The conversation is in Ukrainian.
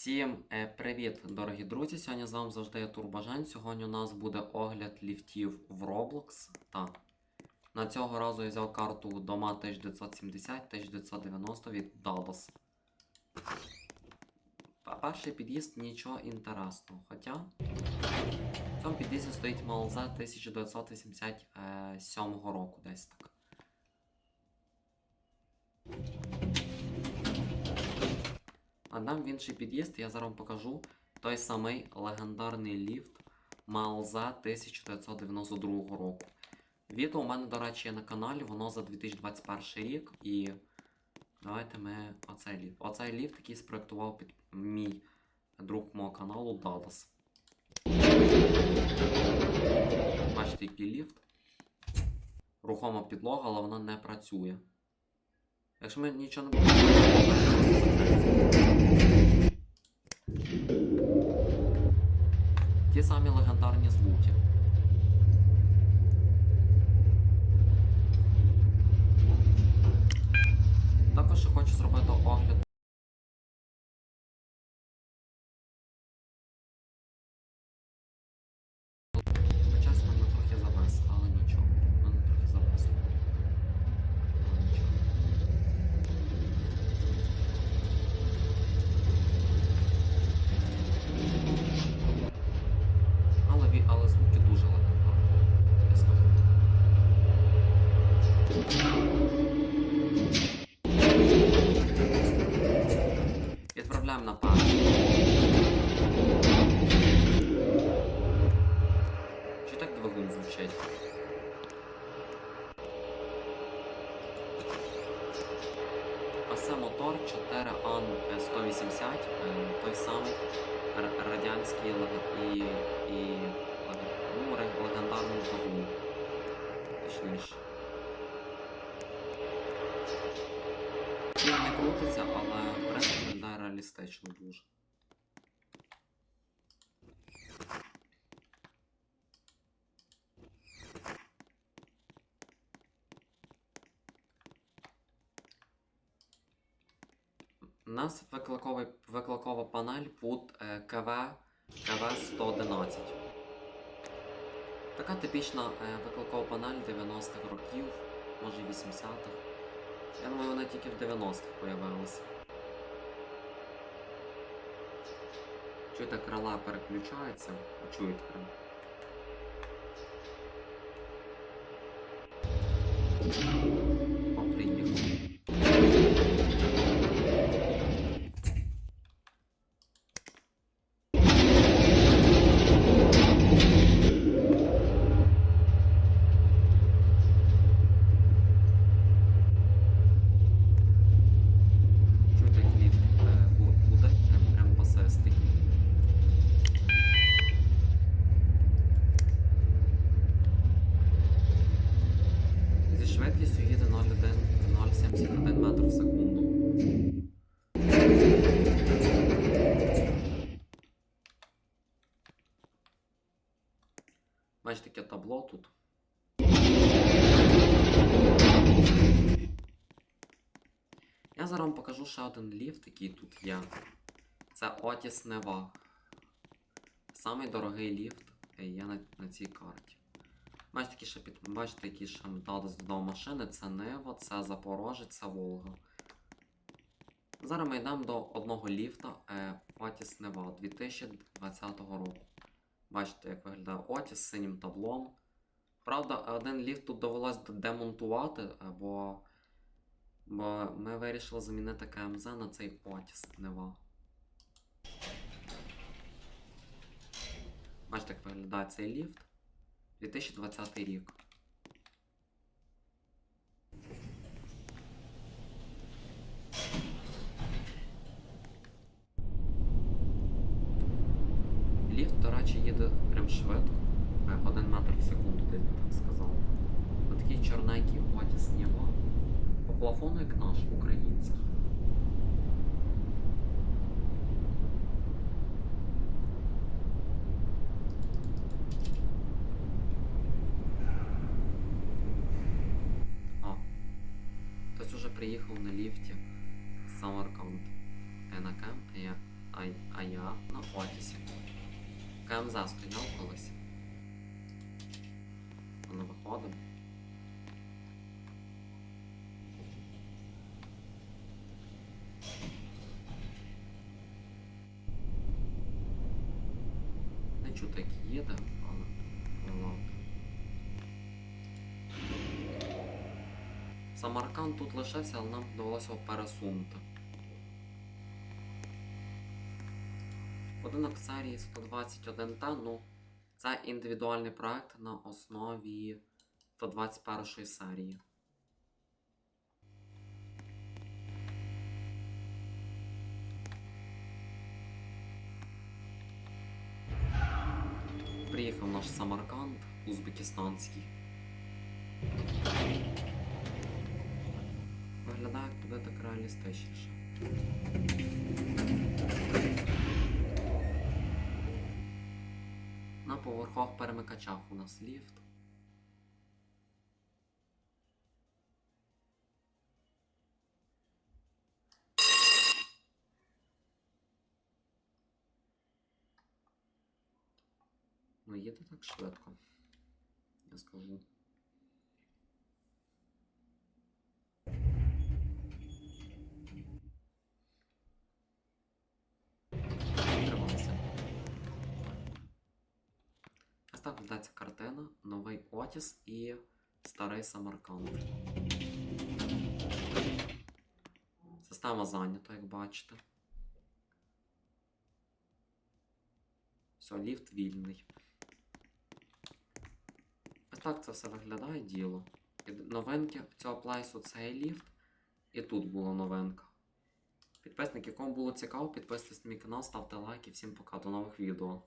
Всім е, привіт, дорогі друзі! Сьогодні з вами завжди я Турбажен. Сьогодні у нас буде огляд ліфтів в Roblox. Так. На цього разу я взяв карту дома 1970-1990 від. Та Перший під'їзд нічого інтересного. Хоча в цьому під'їзді стоїть МЛЗ 1987 року десь так. А дам в інший під'їзд, я зараз вам покажу той самий легендарний ліфт МЛЗ 1992 року. Відео у мене, до речі, є на каналі, воно за 2021 рік. І давайте ми оцей ліфт. Оцей ліфт, який спроектував під мій друг мого каналу Дадас. Бачите, який ліфт. Рухома підлога, але вона не працює. Якщо ми нічого не будемо. Ті самі легендарні звуки. Також ще хочу зробити огляд. Хоча з мене трохи завес, але нічого. Мене трохи завесло. Але нічого. Але, ві- але звуки дуже легендарні, я скажу. Відправляємо на перший. Чи так двигун звучить? А це мотор 4 ан 180 е, той самий радянський і, і ну, легендарний двигун. Точніше. Він не крутиться, але реалістично дуже. У нас викликова панель пут е, КВ КВ-111. Така типічна е, викликова панель 90-х років, може 80-х. Я думаю, вона тільки в 90-х появилася. Чуєте, крила переключаються. Ви Чуєте прям. О, приїхав. Чуєте, як ліфт е, бу- буде? Прям, прям басистий. Зі швидкістю їде 0,1 0,71 метр в секунду. Бачите, таке табло тут. Я зараз вам покажу ще один ліфт, який тут є. Це Otis Neva. Самий дорогий ліфт є на, на цій карті. Бачите, які ще під... Бачите, які ще метали з додому машини. Це Нево, це Запорожець, це Волга. Зараз ми йдемо до одного ліфта Otis Neva 2020 року. Бачите, як виглядає Отіс з синім таблом. Правда, один ліфт тут довелось демонтувати, бо Бо ми вирішили замінити КМЗ на цей Отіс Нева. Бачите, як виглядає цей ліфт. 2020 рік. Речі, їде прям швидко. Е, Один метр в секунду, десь би так сказав. Отакий чорненький Otis Нева. По плафону як наш український. А. Хтось уже приїхав на ліфті з Самарканд. Я на кем? Я. А а, а я на Отісі. КМЗ стояв колись. Не виходимо. Не чути, як їде, але. Самарканд тут лишився, але нам довелося його пересунути. Будинок серії 121Т, ну, це індивідуальний проект на основі 121 серії. Приїхав наш Самарканд узбекистанський. Виглядає як буде так реалістичніше. На поверхах перемикачах у нас ліфт. Ну, їде так швидко. Я скажу. Ця картина, новий Отіс і старий Самарканд. Система зайнята, як бачите. Все, ліфт вільний. Ось так це все виглядає діло. Новинки цього плейсу це і ліфт, і тут була новинка. Підписники, кому було цікаво, підписуйтесь на мій канал, ставте лайки. Всім пока, до нових відео.